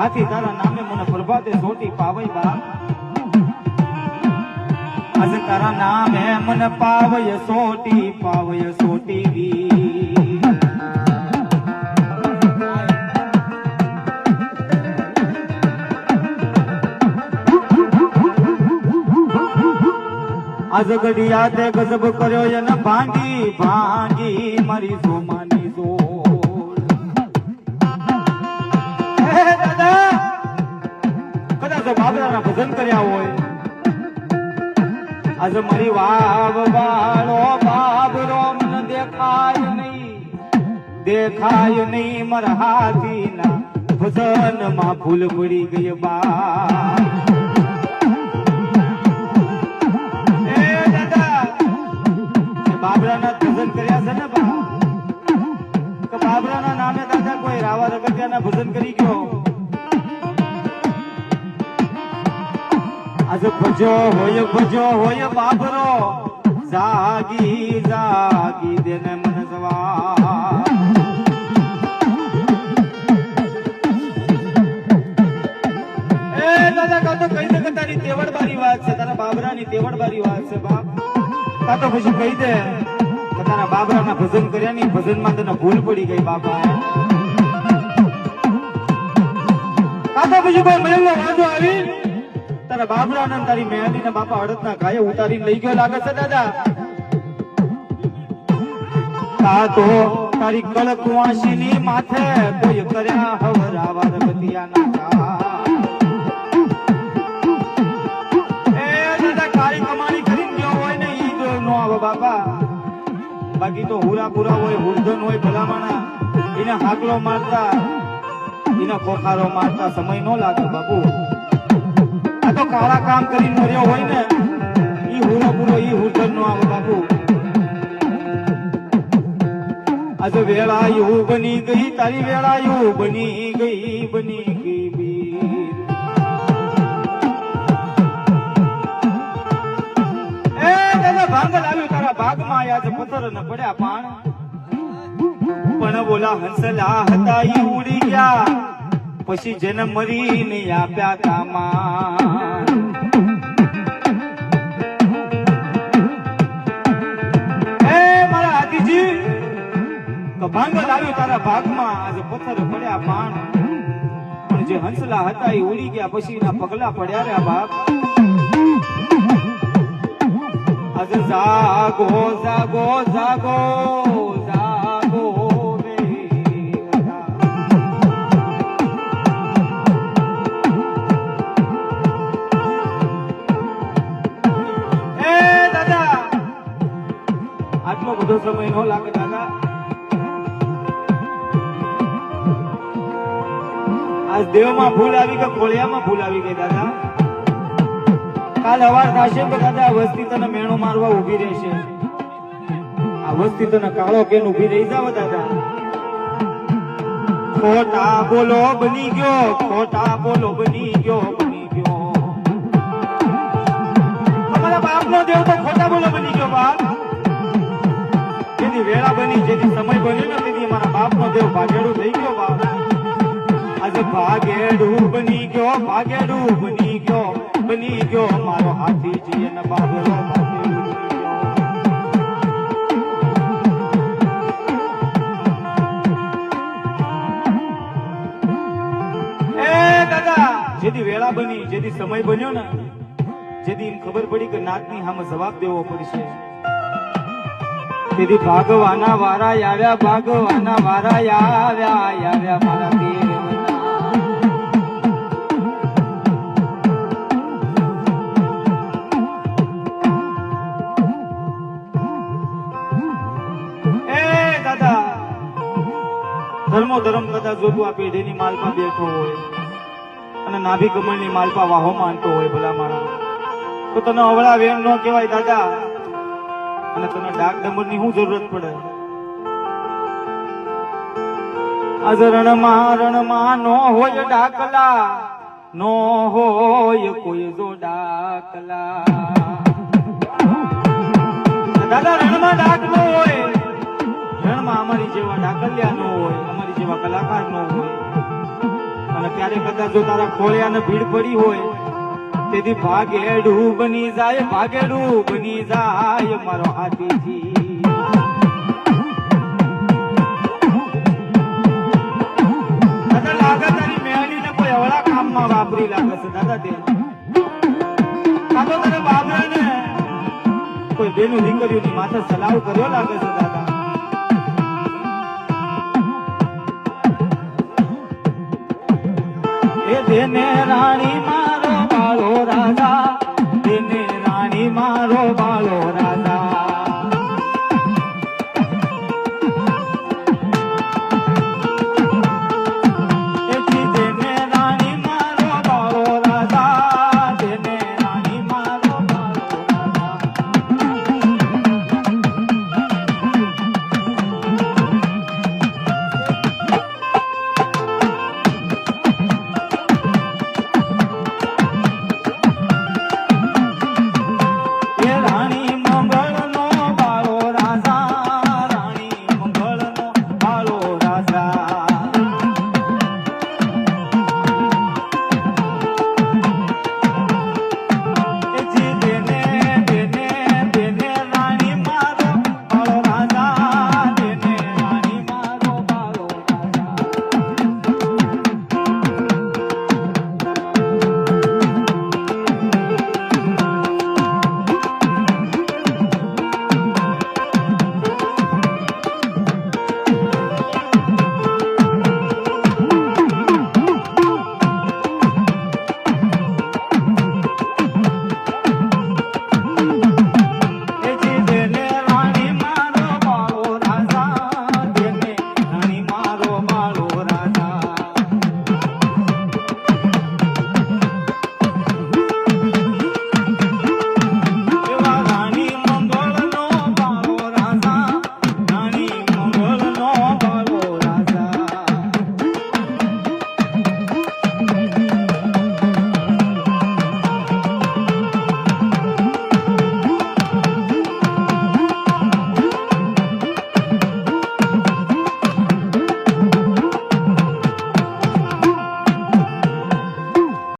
હાથી તારા નામે મને પ્રભાતે સોટી પાવઈ બા. આજ તારા નામે મને પાવય સોટી પાવય સોટી વી આજ ઘડિયા તે ગજબ કર્યો એને ભાંગી ભાંગી મારી સોમાની કર્યા હોય. આજ મારી વાવ વાળો બાબરો મને દેખાય નહીં. દેખાય નહીં મારા હાથીના. ભજનમાં ભૂલ પડી ગઈ બા. ભજન કર્યા બાબરાના નામે દાદા કોઈ રાવા રગડિયાના ભજન કરી ગયો. આજે ભજો હોય ભજો હોય બાબરો, જાગી જાગી દેને મન સવા એ દાદા, કાં તો કહી દે વાત છે, તારા બાબરાની તેવડબારી વાત છે, બાપ. કા તો પછી કહી દે કે તારા બાબરાના ભજન કર્યા ની ભજનમાં તને ભૂલ પડી ગઈ બાપા કા તો પછી કોઈ મહેલનો વાંધો આવી? તારા બાબરાને અને તારી મેહંદીના બાપા અડદના ગાયે ઉતારી લઈ ગયો લાગે છે, દાદા? તો તારી કળકુવાસીની માથે કોઈ કર્યા કાળી ગયો હોય ને નો બાપા. બાકી તો હુરા પુરા હોય હુરધન હોય ભલામાના એને હાકલો મારતા, એના ખોખારો મારતા સમય નો લાગે બાપુ. તો કાળા કામ કરીને મર્યો હોય ને, ઈ હુરો પૂરો ઈ હુરધન નો આવે બાપુ. આજ વેળા યુ બની ગઈ, તારી વેળા યુ બની ગઈ બની ગઈ ભાંગલ આવ્યું તારા ભાગમાં, આજે પથ્થર ને પડ્યા પાણ. પણ બોલા હંસલા હતા, ઈ ઉડી ગયા. પછી જેને મરીને આપ્યા તામાં મારા ભાંગલ તારા ભાગમાં, આજે પથ્થર પડ્યા પાણ. પણ જે હંસલા હતા એ ઉડી ગયા પછી એના પગલા પડ્યા રહ્યા ભાગ આજે જાગો જાગો જાગો. સમય નો લાગે દાદા. આજ દેવમાં ભૂલ આવી કે ખોળિયામાં ભૂલ આવી ગઈ દાદા? કાલ હવાર થશે કે દાદા વસ્તી તને મેણો મારવા ઊભી રહેશે. આ વસ્તી તને કાળો કેન ઊભી રહી જાવ દાદા. ખોટા બોલો બની ગયો, ખોટા બોલો બની ગયો બની ગયો. અમારા બાપનો દેવ તો ખોટા બોલો બની ગયો બાપ. જેથી વેળા બની, જેથી સમય બન્યો ને તેથી મારા બાપનો દેવ ભાગેડું થઈ ગયો બાપ. આજે ભાગેડું બની ગયો, ભાગેડું બની ગયો બની ગયો મારો હાથી જી અને બાબરો ભાગેડું બની ગયો. એ દાદા! જેથી વેળા બની, જેથી સમય બન્યો ને, જેથી એમ ખબર પડી કે નાતની હામે જવાબ દેવો પડશે. તેથી ભાગવાના વારા આવ્યા, ભાગવાના વારા આવ્યા આવ્યા મારા ધર્મો ધર્મ કદાચ જોતું આ પેઢીની માલપા બેઠો હોય અને નાભી કમળની માલપા વાહો માનતો હોય ભલા માણા તો તને અવળા વેણ ન કહેવાય દાદા. અને તને ડાક ડમરની શું જરૂરત પડે? રણમાં નો હોય ડાકલા, નો હોય કોઈ જો ડાકલા. દાદા રણમાં ડાક નો હોય રણમાં અમારી જેવા ડાકલિયા નો હોય, અમારી જેવા કલાકાર નો હોય. અને ત્યારે કદાચ જો તારા ખોળિયાને ભીડ પડી હોય તેથી ભાગેડું બની જાય, ભાગેડું બની જાય મારો હાથીજી. દાદા લાગે માથે સલાવ કર્યો લાગે છે, દાદા? દેને રાણી